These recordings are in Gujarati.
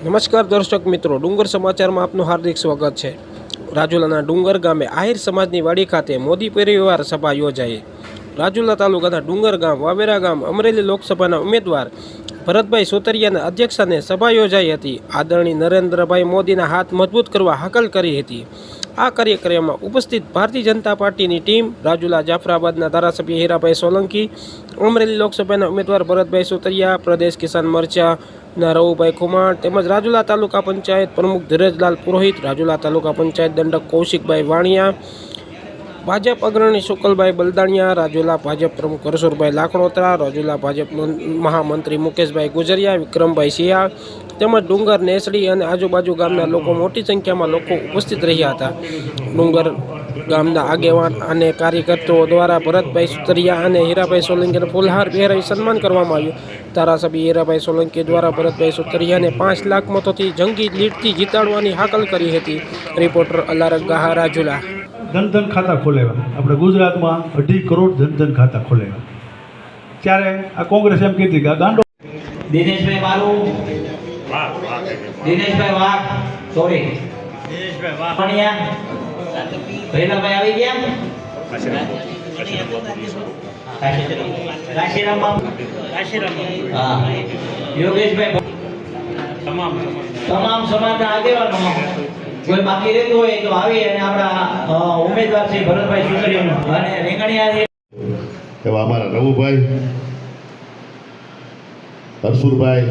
નમસ્કાર દર્શક મિત્રો, ડુંગર સમાચારમાં આપનું હાર્દિક સ્વાગત છે. રાજુલાના ડુંગર ગામે આહિર સમાજની વાડી ખાતે મોદી પરિવાર સભા યોજાઈ. રાજુલા તાલુકાના ડુંગર ગામ, વાવેરા ગામ, અમરેલી લોકસભાના ઉમેદવાર ભરતભાઈ સોતરિયાના અધ્યક્ષસ્થાને સભા યોજાઈ હતી. આદરણીય નરેન્દ્રભાઈ મોદીના હાથ મજબૂત કરવા હાકલ કરી હતી. આ કાર્યક્રમમાં ઉપસ્થિત ભારતીય જનતા પાર્ટીની ટીમ, રાજુલા જાફરાબાદના ધારાસભ્ય હીરાભાઈ સોલંકી, અમરેલી લોકસભાના ઉમેદવાર ભરતભાઈ સુતરિયા, પ્રદેશ કિસાન મોરચાના રવુભાઈ ખુમાણ તેમજ રાજુલા તાલુકા પંચાયત પ્રમુખ ધીરજલાલ પુરોહિત, રાજુલા તાલુકા પંચાયત દંડક કૌશિકભાઈ વાણિયા ભાજપ અગ્રણી શુકલભાઈ બલદાણિયા, રાજુલા ભાજપ પ્રમુખ હરસુરભાઈ લાખણોત્રા, રાજુલા ભાજપ મહામંત્રી મુકેશભાઈ ગુજરિયા, વિક્રમભાઈ સિયા તેમજ ડુંગર, નેસડી અને આજુબાજુ ગામના લોકો મોટી સંખ્યામાં લોકો ઉપસ્થિત રહ્યા હતા. ડુંગર ગામના આગેવાન અને કાર્યકર્તાઓ દ્વારા ભરતભાઈ સુતરિયા અને હીરાભાઈ સોલંકીને ફૂલહાર પહેરાવી સન્માન કરવામાં આવ્યું. ધારાસભ્ય હીરાભાઈ સોલંકી દ્વારા ભરતભાઈ સુતરિયાને પાંચ લાખ મતોથી જંગી લીડથી જીતાડવાની હાકલ કરી હતી. રિપોર્ટર અલારક ગાહા, રાજુલા. જનધન ખાતા ખોલેવા આપણે ગુજરાતમાં અઢી કરોડ ધનધન ખાતા ખોલેવા ત્યારે આ કોંગ્રેસ એમ કહેતી કે આ ગાંડો દિનેશભાઈ મારું દિનેશભાઈ વાઘ. સોરી મણિયા ભૈરવભાઈ આવી ગયા? કાશીરામ હા. યોગેશભાઈ તમામ તમામ સમાજના આગેવાનો. કોઈ બાકી રહેતું હોય તો આવી અને આપણા ઉમેદવાર છે ભરતભાઈ સુતરિયાનો અને રેંગણિયા એવા અમારા રવુભાઈ, હરસુરભાઈ,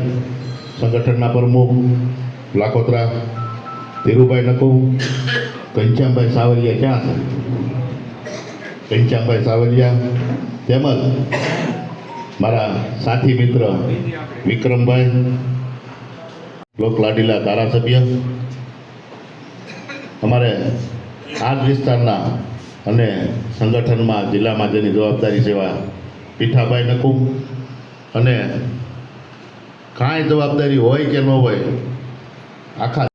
સંગઠનના પ્રમુખ, લાખોત્રા, ધીરુભાઈ નકુ ઘનશ્યામભાઈ સાવલિયા ક્યાં છે? ઘનશ્યામભાઈ સાવલિયા તેમજ મારા સાથી મિત્ર વિક્રમભાઈ, લોકલાડીલા ધારાસભ્ય અમારે આ વિસ્તારના અને સંગઠનમાં જિલ્લામાં જેની જવાબદારી જેવા પીઠાભાઈ નકુમ અને કાંઈ જવાબદારી હોય કે ન હોય, આખા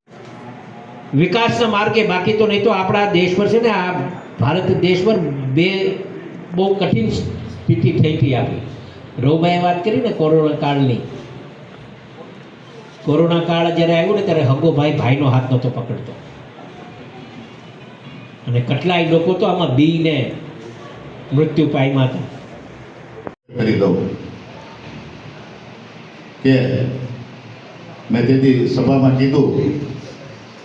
વિકાસના માર્ગે બાકી તો નહીં તો આપણા દેશ પર છે ને આ ભારત દેશ પર બે બહુ કઠિન સ્થિતિ થઈ હતી આપણી. રોભાઈએ વાત કરી ને કોરોના કાળની. કોરોના કાળ જ્યારે આવ્યો ને ત્યારે હગો ભાઈ ભાઈનો હાથ નહોતો પકડતો. અને કેટલાય લોકો તો આમાં બીને મૃત્યુ પામ્યા હતા. કરી દઉં. કે મેં તેથી સભામાં કીધું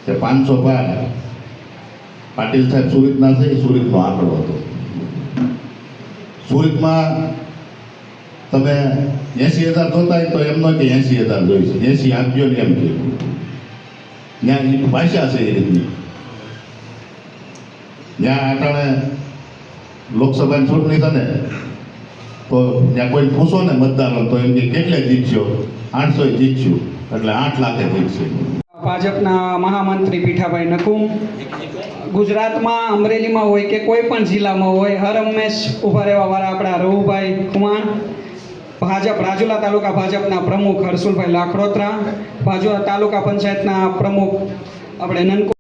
કે પાંચસો પાર પાટીલ સાહેબ સુરતના છે સુરતનો આંકડો હતો. સુરતમાં તમે એંસી હજાર જોતા તો એમ ન કે એંસી હજાર જોઈશે એંસી આપજો ને એમ કહ્યું ત્યાં ભાષા છે એ રીતની. ત્યાં આટાણે લોકસભાની ચૂંટણી છે તો ત્યાં કોઈ પૂછો ને મતદારો, તો એમ કે કેટલે જીતશો? આઠસો જીતશું. એટલે આઠ લાખે જીતશે. ભાજપના મહામંત્રી પીઠાભાઈ નકુમ, ગુજરાતમાં અમરેલીમાં હોય કે કોઈ પણ જિલ્લામાં હોય, હર હંમેશ ઊભા રહેવાવાળા આપણા રવુભાઈ કુમાણ ભાજપ રાજુલા તાલુકા ભાજપના પ્રમુખ હર્ષુલભાઈ લાખડોત્રા ભાજપા તાલુકા પંચાયતના પ્રમુખ આપણે નનકો